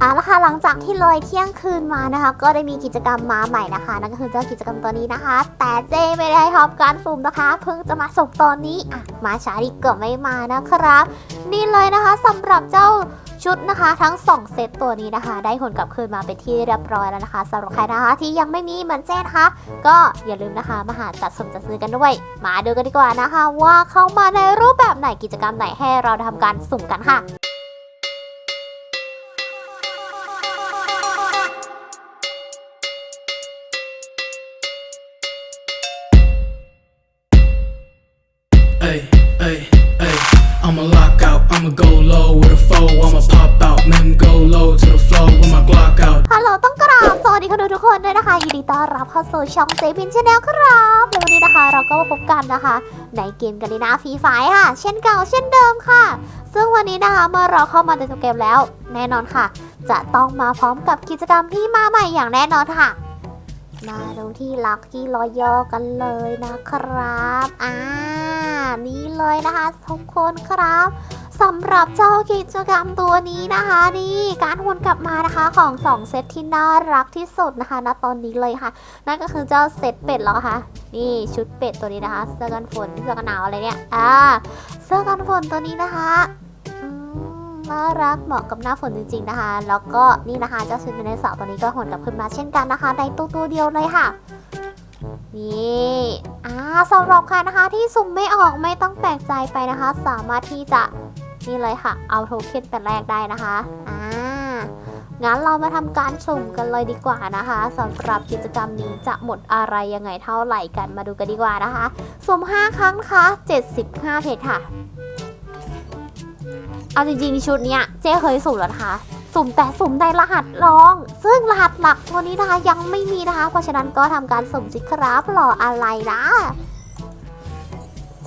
เอาละค่ะหลังจากที่เลยเที่ยงคืนมานะคะ ก็ได้มีกิจกรรมมาใหม่นะคะนั่นก็คือเจ้ากิจกรรมตัวนี้นะคะ แต่เจไม่ได้ทำการสุ่มนะคะ เพิ่งจะมาส่งตอนนี้อะมาช้าดีก็ไม่มานะครับ นี่เลยนะคะสำหรับเจ้าชุดนะคะ ทั้ง 2 เซตตัวนี้นะคะ ได้ผลกลับคืนมาเป็นที่เรียบร้อยแล้วนะคะสำหรับใครนะคะ ที่ยังไม่มีเหมือนเจนนะคะก็อย่าลืมนะคะมาหาจัดสมจัดซื้อกันด้วย มาดูกันดีกว่านะคะ ว่าเข้ามาในรูปแบบไหนกิจกรรมไหนให้เราทำการสุ่มกันค่ะ Ay, ay, ay. I'ma lock out, I'ma go low with a foe. I'ma pop out, then go low to the floor with my Glock out. ฮัลโหลต้องกราบสวัสดีคุณทุกคนด้วยนะคะ ยินดีต้อนรับเข้าสู่ช่องเจพินชาแนลครับและวันนี้นะคะ เราก็มาพบกันนะคะ ในเกมกันลีนาฟรีไฟค่ะ เช่นเก่าเช่นเดิมค่ะ ซึ่งวันนี้นะคะเมื่อเราเข้ามาในตัวเกมแล้ว แน่นอนค่ะ จะต้องมาพร้อมกับกิจกรรมที่มาใหม่อย่างแน่นอนค่ะ มาดูที่ลักกี้รอยอกันเลยนะครับ อ่า นี่เลยนะคะทุกคนครับสำหรับเจ้ากิจกรรมตัวนี้นะคะนี่การวนกลับมานะคะของ2เซตที่น่ารักที่สุดนะคะณตอนนี้เลยค่ะ นั่นก็คือเจ้าเซตเป็ดแล้วค่ะนี่ชุดเป็ดตัวนี้นะคะเสื้อกันฝนเสื้อกันหนาวอะไรเนี่ยอ่าเสื้อกันฝนตัวนี้นะคะน่ารักเหมาะกับหน้าฝนจริง ๆนะคะ แล้วก็นี่นะคะเจ้าชุดในเสาร์ตัวนี้ก็หวนกลับขึ้นมาเช่นกันนะคะ ในตัวตัวเดียวเลยค่ะนี่อ่า สำหรับใครนะคะที่สุ่มไม่ออกไม่ต้องแปลกใจไปนะคะ สามารถที่จะนี่เลยค่ะ เอาโทเค็นเป็นแรกได้นะคะอ่างั้นเรามาทำการสุ่มกันเลยดีกว่านะคะสำหรับกิจกรรมนี้จะหมดอะไรยังไงเท่าไหร่กันมาดูกันดีกว่านะคะสุ่ม5 ครั้งนะคะ75เพจค่ะ เอาจริงๆชุดเนี้ยเจ๊เคยสุ่มแล้วนะคะ สุ่มแต่สุ่มในรหัสรอง ซึ่งรหัสหลักตัวนี้นะคะยังไม่มีนะคะ เพราะฉะนั้นก็ทำการสุ่มสิครับรออะไรนะ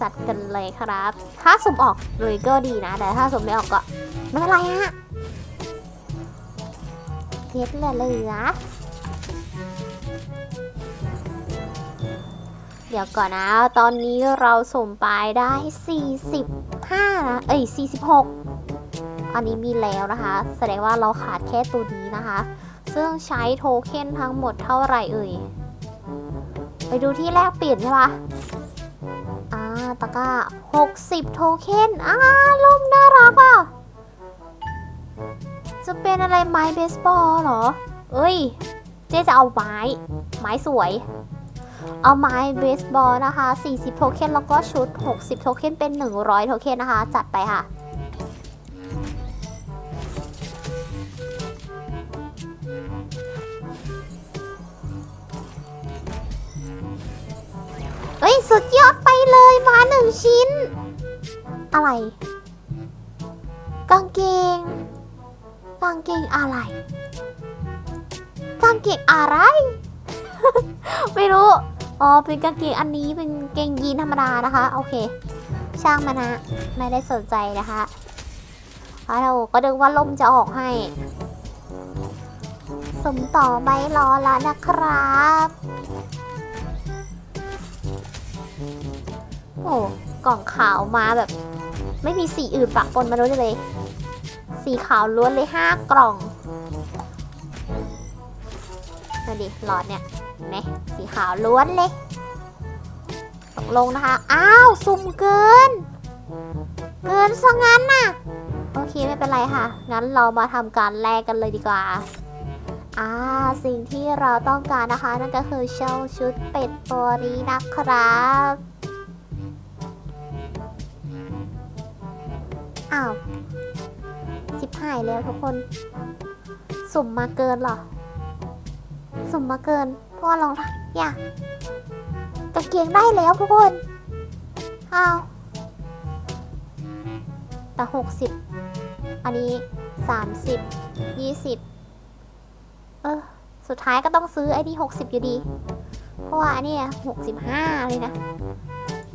จัดกันเลยครับ ถ้าสุ่มออกเลยก็ดีนะ แต่ถ้าสุ่มไม่ออกก็ไม่เป็นไรฮะเพชรเหลือเหลือเดี๋ยวก่อนนะ ตอนนี้เราสุ่มไปได้ 45นะ เอ้ย 46 อันนี้มีแล้วนะคะ แสดงว่าเราขาดแค่ตัวนี้นะคะ ซึ่งใช้โทเค็นทั้งหมดเท่าไหร่เอ่ย ไปดูที่แรกเปลี่ยนใช่ปะอ่าตะก้า 60 โทเค็นอ่าล่มน่ารักอะ จะเป็นอะไรไม้เบสบอลเหรอ เอ้ย เจ๊จะเอาไม้ ไม้สวยเอาไม้เบสบอลนะคะ 40 โทเค็น แล้วก็ชุด 60 โทเค็น เป็น 100 โทเค็นนะคะ จัดไปค่ะ สุดยอดไปเลยมาหนึ่งชิ้น อะไร กางเกง กางเกงอะไร กางเกงอะไร ไม่รู้ อ๋อ เป็นกางเกงอันนี้เป็นกงเกงยีนธรรมดานะคะ โอเค ช่างมันนะ ไม่ได้สนใจนะคะอ้าวก็ดึงว่าลมจะออกให้ สมต่อใบรอแล้วนะครับ โอ้กล่องขาวมาแบบ ไม่มีสีอื่นปะปนมาด้วยเลย สีขาวล้วนเลยห้ากล่องนั่นดิหลอดเนี่ยเห็นไหมสีขาวล้วนเลย ตกลงนะคะ อ้าว สุ่มเกิน เกินซะงั้นน่ะ โอเคไม่เป็นไรค่ะ งั้นเรามาทำการแลกกันเลยดีกว่าอ่าสิ่งที่เราต้องการนะคะ นั่นก็คือเช่าชุดเป็ดตัวนี้นะครับ อ้าวสิบหายแล้วทุกคน สุ่มมาเกินหรอ สุ่มมาเกินเพราะว่าลองทักอย่ากางเกียงได้แล้วทุกคนอ้าวแต่หกสิบอันนี้สามสิบยี่สิบเออ สุดท้ายก็ต้องซื้อไอ้นี่หกสิบอยู่ดี เพราะว่าอันนี้หกสิบห้าเลยนะ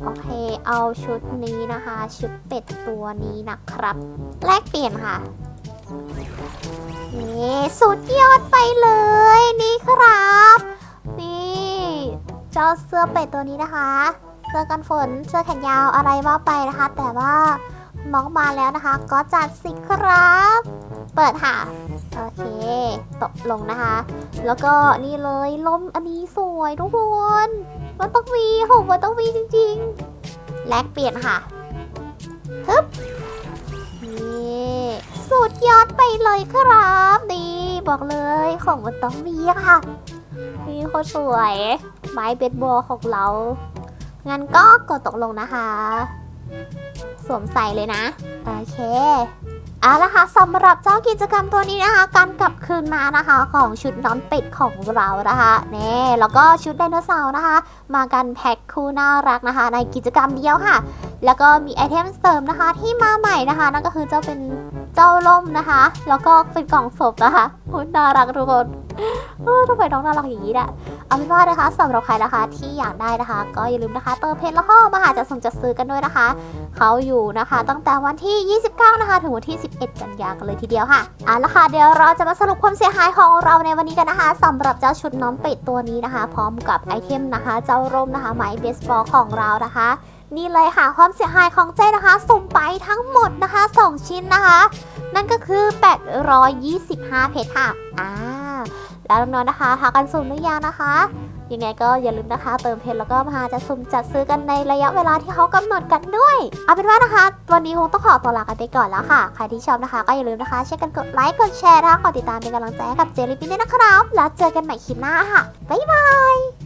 โอเค เอาชุดนี้นะคะ ชุดเป็ดตัวนี้นะครับ แลกเปลี่ยนค่ะนี่สุดยอดไปเลยนี่ครับ นี่เจ้าเสื้อเป็ดตัวนี้นะคะ เสื้อกันฝนเสื้อแขนยาวอะไรว่าไปนะคะ แต่ว่าน้องมาแล้วนะคะ ก็จัดสิครับ เปิดค่ะ โอเค ตกลงนะคะ แล้วก็นี่เลยลมอันนี้สวยทุกคน มันต้องมีผมมันต้องมีจริงๆ แลกเปลี่ยนค่ะฮึบนี่สุดยอดไปเลยครับนี่บอกเลยของมันต้องมีค่ะนี่โคตรสวยไม้เบสบอลของเรา งั้นก็กดตกลงนะคะ สวมใส่เลยนะ โอเค เอาละค่ะสำหรับเจ้ากิจกรรมตัวนี้นะคะการกลับคืนมานะคะของชุดน้องเป็ดของเรานะคะนี่แล้วก็ชุดไดโนเสาร์นะคะ มากันแพ็คคู่น่ารักนะคะ ในกิจกรรมเดียวค่ะ แล้วก็มีไอเทมเสริมนะคะที่มาใหม่นะคะ นั่นก็คือเจ้าเป็น เจ้าล่มนะคะ แล้วก็เป็นกล่องศพนะคะโอ้น่ารักทุกคนเออทำไมน้องน่ารักอย่างนี้เนี่ยเอาเป็นว่านะคะสำหรับใครนะคะที่อยากได้นะคะ ก็อย่าลืมนะคะ เติมเพจแล้วก็มาหาจัดส่งจัดซื้อกันด้วยนะคะ เขาอยู่นะคะ ตั้งแต่วันที่ 29 นะคะ ถึงวันที่ 11 กันยากันเลยทีเดียวค่ะเอาละค่ะเดี๋ยวเราจะมาสรุปความเสียหายของเราในวันนี้กันนะคะสำหรับเจ้าชุดน้องเป็ดตัวนี้นะคะ พร้อมกับไอเทมนะคะ เจ้าร่มนะคะไม้เบสบอลของเรานะคะ นี่เลยค่ะความเสียหายของเจ้นะคะสุ่มไปทั้งหมดนะคะ 2 ชิ้นนะคะ นั่นก็คือ 825 เพชรค่ะอ่าแล้วน้องๆนะคะทากันสุ่มหรือยังนะคะยังไงก็อย่าลืมนะคะเติมเพชรแล้วก็มาจะสุ่มจัดซื้อกันในระยะเวลาที่เขากำหนดกันด้วย เอาเป็นว่านะคะ วันนี้คงต้องขอตัวลากันไปก่อนแล้วค่ะ ใครที่ชอบนะคะ ก็อย่าลืมนะคะช่วยกันกดไลค์กดแชร์นะคะกดติดตามเป็นกำลังใจให้กับเจลิปินด้วยนะครับแล้วเจอกันใหม่คลิปหน้าค่ะบ๊ายบาย